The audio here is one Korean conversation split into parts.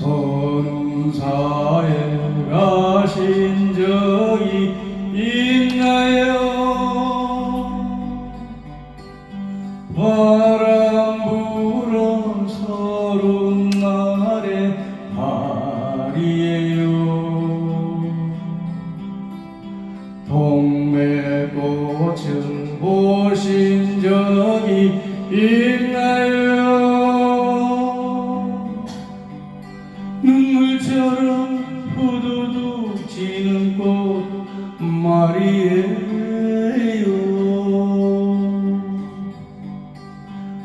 서운사에 가신 적이 있나요? 동백꽃은 보신 적이 있나요 눈물처럼 후두둑 지는 꽃 말이에요.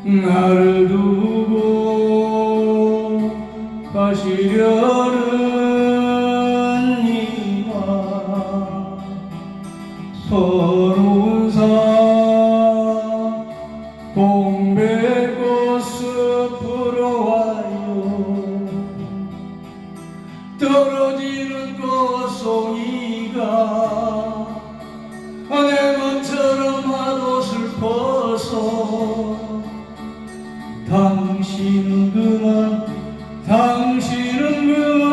나를 두고 가시려는 이마 서러운 사 동백꽃 숲 꽃송이가 내 맘처럼 하도 슬퍼서 당신은 그만 당신은 그만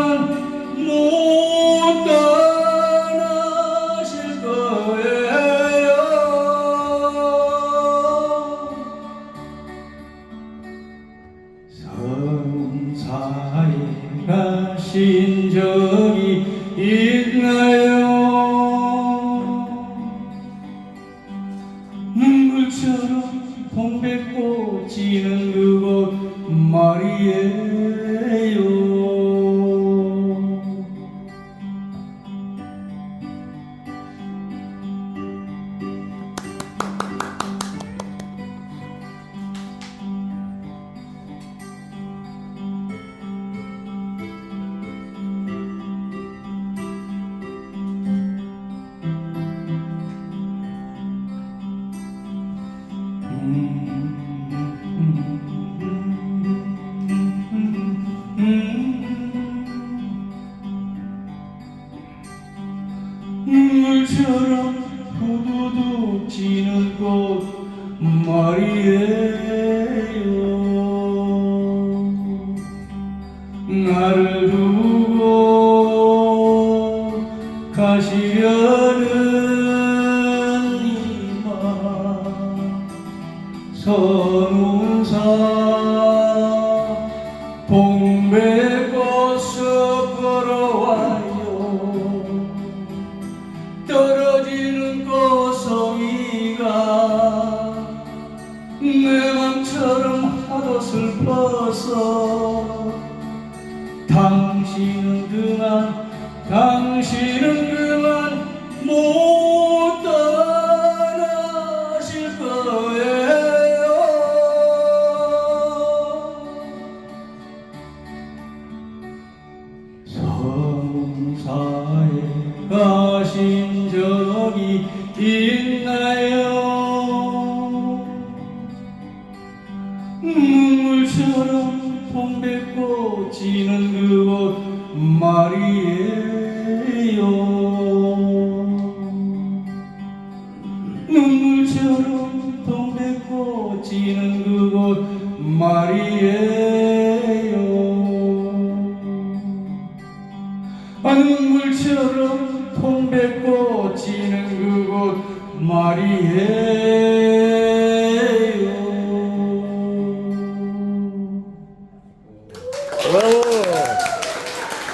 못 떠나실 거예요. 서운사에 가신 적이 있나요 물처럼 동백꽃 지는 그곳 말이에요 물처럼 후두둑 지는 꽃 말이에요. 나를 두고 가시려는 이마. 선운사 슬퍼서 당신은 그만 당신은 그만 못 떠나실 거예요. 성사에 가신 적이 있 지는 그곳 말이에요. 눈물처럼 동백꽃 지는 그곳 말이에요. 아, 눈물처럼 동백꽃 지는 그곳 말이에요